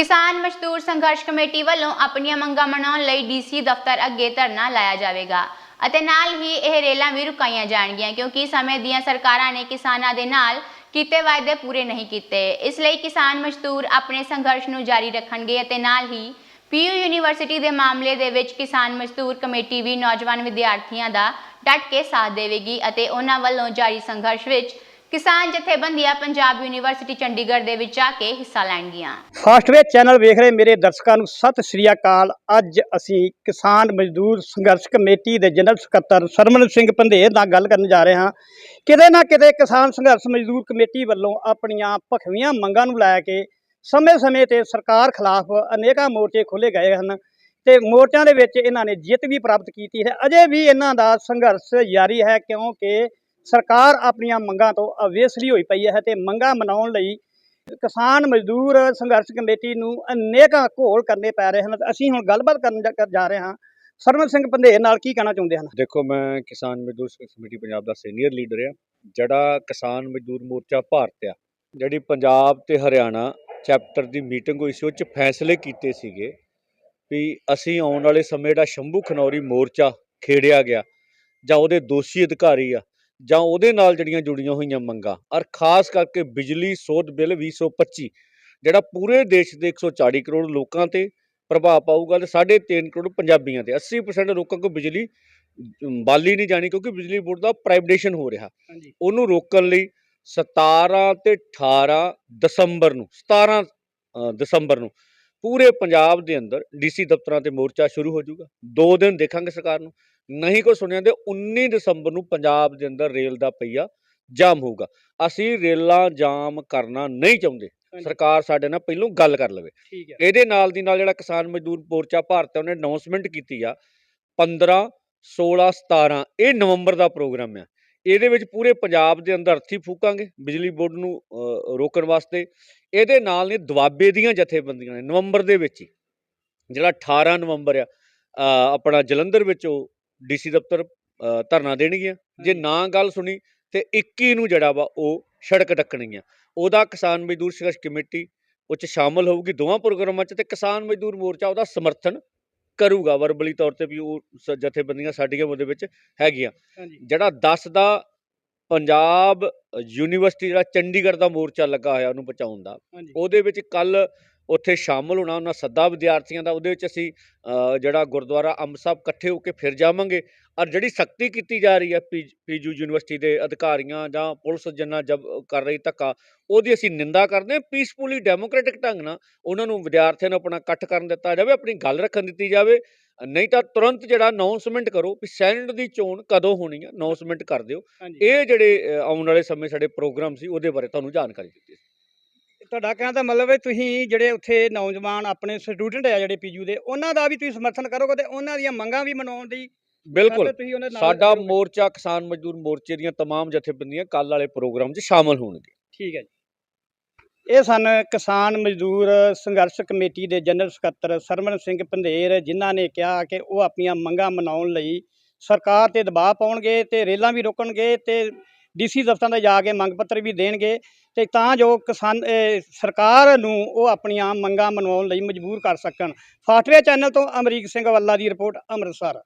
ਕਿਸਾਨ ਮਜ਼ਦੂਰ ਸੰਘਰਸ਼ ਕਮੇਟੀ ਵੱਲੋਂ ਆਪਣੀਆਂ ਮੰਗਾਂ ਮਨਾਉਣ ਲਈ ਡੀਸੀ ਦਫ਼ਤਰ ਅੱਗੇ ਧਰਨਾ ਲਾਇਆ ਜਾਵੇਗਾ ਅਤੇ ਨਾਲ ਹੀ ਇਹ ਰੇਲਾਂ ਵੀ ਰੁਕਾਈਆਂ ਜਾਣਗੀਆਂ ਕਿਉਂਕਿ ਸਮੇਂ ਦੀਆਂ ਸਰਕਾਰਾਂ ਨੇ ਕਿਸਾਨਾਂ ਦੇ ਨਾਲ ਕੀਤੇ ਵਾਅਦੇ ਪੂਰੇ ਨਹੀਂ ਕੀਤੇ। ਇਸ ਲਈ ਕਿਸਾਨ ਮਜ਼ਦੂਰ ਆਪਣੇ ਸੰਘਰਸ਼ ਨੂੰ ਜਾਰੀ ਰੱਖਣਗੇ ਅਤੇ ਨਾਲ ਹੀ ਪੀਯੂ ਯੂਨੀਵਰਸਿਟੀ ਦੇ ਮਾਮਲੇ ਦੇ ਵਿੱਚ ਕਿਸਾਨ ਮਜ਼ਦੂਰ ਕਮੇਟੀ ਵੀ ਨੌਜਵਾਨ ਵਿਦਿਆਰਥੀਆਂ ਦਾ ਡਟ ਕੇ ਸਾਥ ਦੇਵੇਗੀ ਅਤੇ ਉਹਨਾਂ ਵੱਲੋਂ ਜਾਰੀ ਸੰਘਰਸ਼ ਵਿੱਚ ਕਿਸਾਨ ਜਥੇਬੰਦੀਆਂ ਪੰਜਾਬ ਯੂਨੀਵਰਸਿਟੀ ਚੰਡੀਗੜ੍ਹ ਦੇ ਵਿੱਚ ਆ ਕੇ ਹਿੱਸਾ ਲੈਣਗੀਆਂ। ਫਾਸਟਵੇ ਚੈਨਲ ਵੇਖ ਰਹੇ ਮੇਰੇ ਦਰਸ਼ਕਾਂ ਨੂੰ ਸਤਿ ਸ੍ਰੀ ਅਕਾਲ। ਅੱਜ ਅਸੀਂ ਕਿਸਾਨ ਮਜ਼ਦੂਰ ਸੰਘਰਸ਼ ਕਮੇਟੀ ਦੇ ਜਨਰਲ ਸਕੱਤਰ ਸਰਮਨ ਸਿੰਘ ਪੰਧੇਰ ਨਾਲ ਗੱਲ ਕਰਨ ਜਾ ਰਹੇ ਹਾਂ। ਕਿਤੇ ਨਾ ਕਿਤੇ ਕਿਸਾਨ ਸੰਘਰਸ਼ ਮਜ਼ਦੂਰ ਕਮੇਟੀ ਵੱਲੋਂ ਆਪਣੀਆਂ ਭਖਵੀਆਂ ਮੰਗਾਂ ਨੂੰ ਲੈ ਕੇ ਸਮੇਂ-ਸਮੇਂ ਤੇ ਸਰਕਾਰ ਖਿਲਾਫ ਅਨੇਕਾਂ ਮੋਰਚੇ ਖੋਲੇ ਗਏ ਹਨ ਤੇ ਮੋਰਚਿਆਂ ਦੇ ਵਿੱਚ ਇਹਨਾਂ ਨੇ ਜਿੱਤ ਵੀ ਪ੍ਰਾਪਤ ਕੀਤੀ ਹੈ। ਅਜੇ ਵੀ ਇਹਨਾਂ ਦਾ ਸੰਘਰਸ਼ ਜਾਰੀ ਹੈ ਕਿਉਂਕਿ ਸਰਕਾਰ ਆਪਣੀਆਂ ਮੰਗਾਂ ਤੋਂ ਅਵੇਸਲੀ ਹੋਈ ਪਈ ਹੈ ਤੇ ਮੰਗਾਂ ਮਨਾਉਣ ਲਈ ਕਿਸਾਨ ਮਜ਼ਦੂਰ ਸੰਘਰਸ਼ ਕਮੇਟੀ ਨੂੰ ਅਨੇਕਾਂ ਘੋਲ ਕਰਨੇ ਪੈ ਰਹੇ ਹਨ। ਤੇ ਅਸੀਂ ਹੁਣ ਗੱਲਬਾਤ ਕਰਨ ਜਾ- ਜਾ ਰਹੇ ਹਾਂ। ਸਰਵਨ ਸਿੰਘ ਪੰਧੇਰ ਨਾਲ ਕੀ ਕਹਿਣਾ ਚਾਹੁੰਦੇ ਹਨ? ਦੇਖੋ, ਮੈਂ ਕਿਸਾਨ ਮਜ਼ਦੂਰ ਸੰਘਰਸ਼ ਕਮੇਟੀ ਪੰਜਾਬ ਦਾ ਸੀਨੀਅਰ ਲੀਡਰ ਆ ਜਿਹੜਾ ਕਿਸਾਨ ਮਜ਼ਦੂਰ ਮੋਰਚਾ ਭਾਰਤ ਆ, ਜਿਹੜੀ ਪੰਜਾਬ ਤੇ ਹਰਿਆਣਾ ਚੈਪਟਰ ਦੀ ਮੀਟਿੰਗ ਹੋਈ ਸੀ, ਉਹ ਚ ਫੈਸਲੇ ਕੀਤੇ ਸੀਗੇ ਵੀ ਅਸੀਂ ਆਉਣ ਵਾਲੇ ਸਮੇਂ ਦਾ ਸ਼ੰਭੂ ਖਨੌਰੀ ਮੋਰਚਾ ਖੇੜਿਆ ਗਿਆ ਜਾਂ ਉਹਦੇ ਦੋਸ਼ੀ ਅਧਿਕਾਰੀ ਆ ਜਾਂ ਉਹਦੇ ਨਾਲ ਜਿਹੜੀਆਂ ਜੁੜੀਆਂ ਹੋਈਆਂ ਮੰਗਾਂ ਔਰ ਖਾਸ ਕਰਕੇ ਬਿਜਲੀ ਸੋਧ ਬਿੱਲ 2025 ਜਿਹੜਾ ਪੂਰੇ ਦੇਸ਼ ਦੇ 140 ਕਰੋੜ ਲੋਕਾਂ ਤੇ ਪ੍ਰਭਾਵ ਪਾਊਗਾ ਤੇ 3.5 ਕਰੋੜ ਪੰਜਾਬੀਆਂ ਤੇ 80% ਲੋਕਾਂ ਕੋਲ ਬਿਜਲੀ ਬਾਲੀ ਨਹੀਂ ਜਾਣੀ ਕਿਉਂਕਿ ਬਿਜਲੀ ਬੋਰਡ ਦਾ ਪ੍ਰਾਈਵੇਟੇਸ਼ਨ ਹੋ ਰਿਹਾ। ਉਹਨੂੰ ਰੋਕਣ ਲਈ 17 ਤੇ 18 ਦਸੰਬਰ ਨੂੰ 17 ਅ, ਦਸੰਬਰ ਨੂੰ ਪੂਰੇ ਪੰਜਾਬ ਦੇ ਅੰਦਰ ਡੀਸੀ ਦਫ਼ਤਰਾਂ ਤੇ ਮੋਰਚਾ ਸ਼ੁਰੂ ਹੋ ਜਾਊਗਾ। ਦੋ ਦਿਨ ਦੇਖਾਂਗੇ ਸਰਕਾਰ ਨੂੰ। ਨਹੀਂ ਕੋ ਸੁਣਿਆ ਤੇ 19 ਦਸੰਬਰ ਨੂੰ ਪੰਜਾਬ ਦੇ ਅੰਦਰ ਰੇਲ ਦਾ ਪਹੀਆ ਜਾਮ ਹੋਊਗਾ। ਅਸੀਂ ਰੇਲਾਂ ਜਾਮ ਕਰਨਾ ਨਹੀਂ ਚਾਹੁੰਦੇ। ਸਰਕਾਰ ਸਾਡੇ ਨਾਲ ਪਹਿਲੋਂ ਗੱਲ ਕਰ ਲਵੇ। ਇਹਦੇ ਨਾਲ ਦੀ ਨਾਲ ਜਿਹੜਾ ਕਿਸਾਨ ਮਜ਼ਦੂਰ ਮੋਰਚਾ ਭਾਰਤ ਹੈ ਉਹਨੇ ਅਨਾਉਂਸਮੈਂਟ ਕੀਤੀ ਆ 15 16 17 ਇਹ ਨਵੰਬਰ ਦਾ ਪ੍ਰੋਗਰਾਮ ਆ। ਇਹਦੇ ਵਿੱਚ ਪੂਰੇ ਪੰਜਾਬ ਦੇ ਅੰਦਰ ਅਰਥੀ ਫੂਕਾਂਗੇ ਬਿਜਲੀ ਬੋਰਡ ਨੂੰ ਰੋਕਣ ਵਾਸਤੇ। ਇਹਦੇ ਨਾਲ ਨੇ ਦੁਆਬੇ ਦੀਆਂ ਜਥੇਬੰਦੀਆਂ ਨੇ ਨਵੰਬਰ ਦੇ ਵਿੱਚ ਹੀ ਜਿਹੜਾ 18 ਨਵੰਬਰ ਆ ਆਪਣਾ ਜਲੰਧਰ ਵਿੱਚ ਉਹ ਡੀਸੀ ਦਫ਼ਤਰ ਧਰਨਾ ਦੇਣਗੀਆਂ। ਜੇ। ਨਾ ਗੱਲ ਸੁਣੀ ਤੇ 21 ਨੂੰ ਜਿਹੜਾ ਵਾ ਉਹ ਸੜਕ ਡੱਕਣਗੀਆਂ ਉਹਦਾ ਕਿਸਾਨ ਮਜ਼ਦੂਰ ਸੰਘਰਸ਼ ਕਮੇਟੀ ਉਹ 'ਚ ਸ਼ਾਮਲ ਹੋਊਗੀ ਦੋਵਾਂ ਪ੍ਰੋਗਰਾਮਾਂ 'ਚ ਤੇ ਕਿਸਾਨ ਮਜ਼ਦੂਰ ਮੋਰਚਾ ਉਹਦਾ ਸਮਰਥਨ ਕਰੂਗਾ ਵਰਬਲੀ ਤੌਰ ਤੇ ਵੀ ਉਹ ਜਥੇਬੰਦੀਆਂ ਸਾਡੀਆਂ ਉਹਦੇ ਵਿੱਚ ਹੈਗੀਆਂ। ਜਿਹੜਾ 10 ਦਾ ਪੰਜਾਬ ਯੂਨੀਵਰਸਿਟੀ ਜਿਹੜਾ ਚੰਡੀਗੜ੍ਹ ਦਾ ਮੋਰਚਾ ਲੱਗਾ ਹੋਇਆ ਉਹਨੂੰ ਬਚਾਉਣ ਦਾ ਉਹਦੇ ਵਿੱਚ ਕੱਲ ਉੱਥੇ ਸ਼ਾਮਲ ਹੋਣਾ ਉਹਨਾਂ ਸੱਦਾ ਵਿਦਿਆਰਥੀਆਂ ਦਾ ਉਹਦੇ ਵਿੱਚ ਅਸੀਂ ਜਿਹੜਾ ਗੁਰਦੁਆਰਾ ਅੰਬ ਸਾਹਿਬ ਇਕੱਠੇ ਹੋ ਕੇ ਫਿਰ ਜਾਵਾਂਗੇ। ਔਰ ਜਿਹੜੀ ਸਖਤੀ ਕੀਤੀ ਜਾ ਰਹੀ ਹੈ ਪੀਜੂ ਯੂਨੀਵਰਸਿਟੀ ਦੇ ਅਧਿਕਾਰੀਆਂ ਜਾਂ ਪੁਲਿਸ ਜਿੰਨਾ ਜਬ ਕਰ ਰਹੀ ਧੱਕਾ ਉਹਦੀ ਅਸੀਂ ਨਿੰਦਾ ਕਰਦੇ ਹਾਂ ਪੀਸਫੁਲੀ ਡੈਮੋਕ੍ਰੈਟਿਕ ਢੰਗ ਨਾਲ ਉਹਨਾਂ ਨੂੰ ਵਿਦਿਆਰਥੀਆਂ ਨੂੰ ਆਪਣਾ ਇਕੱਠ ਕਰਨ ਦਿੱਤਾ ਜਾਵੇ ਆਪਣੀ ਗੱਲ ਰੱਖਣ ਦਿੱਤੀ ਜਾਵੇ। ਨਹੀਂ ਤਾਂ ਤੁਰੰਤ ਜਿਹੜਾ ਅਨਾਉਂਸਮੈਂਟ ਕਰੋ ਵੀ ਸੈਨੇਟ ਦੀ ਚੋਣ ਕਦੋਂ ਹੋਣੀ ਹੈ ਅਨਾਉਂਸਮੈਂਟ ਕਰ ਦਿਓ। ਇਹ ਜਿਹੜੇ ਆਉਣ ਵਾਲੇ ਸਮੇਂ ਸਾਡੇ ਪ੍ਰੋਗਰਾਮ ਸੀ ਉਹਦੇ ਬਾਰੇ ਤੁਹਾਨੂੰ ਜਾਣਕਾਰੀ ਦਿੱਤੀ ਤੁਹਾਡਾ ਕਹਿਣ ਦਾ ਮਤਲਬ ਹੈ ਤੁਸੀਂ ਜਿਹੜੇ ਉੱਥੇ ਨੌਜਵਾਨ ਆਪਣੇ ਸਟੂਡੈਂਟ ਆ ਜਿਹੜੇ ਪੀਯੂ ਦੇ ਉਹਨਾਂ ਦਾ ਵੀ ਤੁਸੀਂ ਸਮਰਥਨ ਕਰੋਗੇ ਤੇ ਉਹਨਾਂ ਦੀਆਂ ਮੰਗਾਂ ਵੀ ਮਨਾਉਣ ਦੀ ਬਿਲਕੁਲ ਤੁਸੀਂ ਉਹਨਾਂ ਨਾਲ ਸਾਡਾ ਕਰੋਗੇ। ਮੋਰਚਾ ਕਿਸਾਨ ਮਜ਼ਦੂਰ ਮੋਰਚੇ ਦੀਆਂ तमाम ਜਥੇਬੰਦੀਆਂ ਕੱਲ ਵਾਲੇ ਪ੍ਰੋਗਰਾਮ 'ਚ ਸ਼ਾਮਲ ਹੋਣਗੇ ਠੀਕ ਹੈ ਜੀ ਇਹ ਸਨ ਕਿਸਾਨ ਮਜ਼ਦੂਰ ਸੰਘਰਸ਼ ਕਮੇਟੀ ਦੇ ਜਨਰਲ ਸਕੱਤਰ ਸਰਮਨ ਸਿੰਘ ਪੰਧੇਰ ਜਿਨ੍ਹਾਂ ਨੇ ਕਿਹਾ ਕਿ ਉਹ ਆਪਣੀਆਂ ਮੰਗਾਂ ਮਨਾਉਣ ਲਈ ਸਰਕਾਰ ਤੇ ਦਬਾਅ ਪਾਉਣਗੇ ਤੇ ਰੇਲਾਂ ਵੀ ਰੋਕਣਗੇ ਤੇ ਡੀਸੀ ਦਫ਼ਤਰਾਂ ਤੇ ਜਾ ਕੇ ਮੰਗ ਪੱਤਰ ਵੀ ਦੇਣਗੇ ਤੇ ਤਾਂ ਜੋ ਕਿਸਾਨ ਸਰਕਾਰ ਨੂੰ ਉਹ ਆਪਣੀਆਂ ਮੰਗਾਂ ਮਨਵਾਉਣ ਲਈ ਮਜਬੂਰ ਕਰ ਸਕਣ। ਫਾਸਟਵੇ ਚੈਨਲ ਤੋਂ ਅਮਰੀਕ ਸਿੰਘ ਵੱਲਾ ਦੀ ਰਿਪੋਰਟ, ਅੰਮ੍ਰਿਤਸਰ।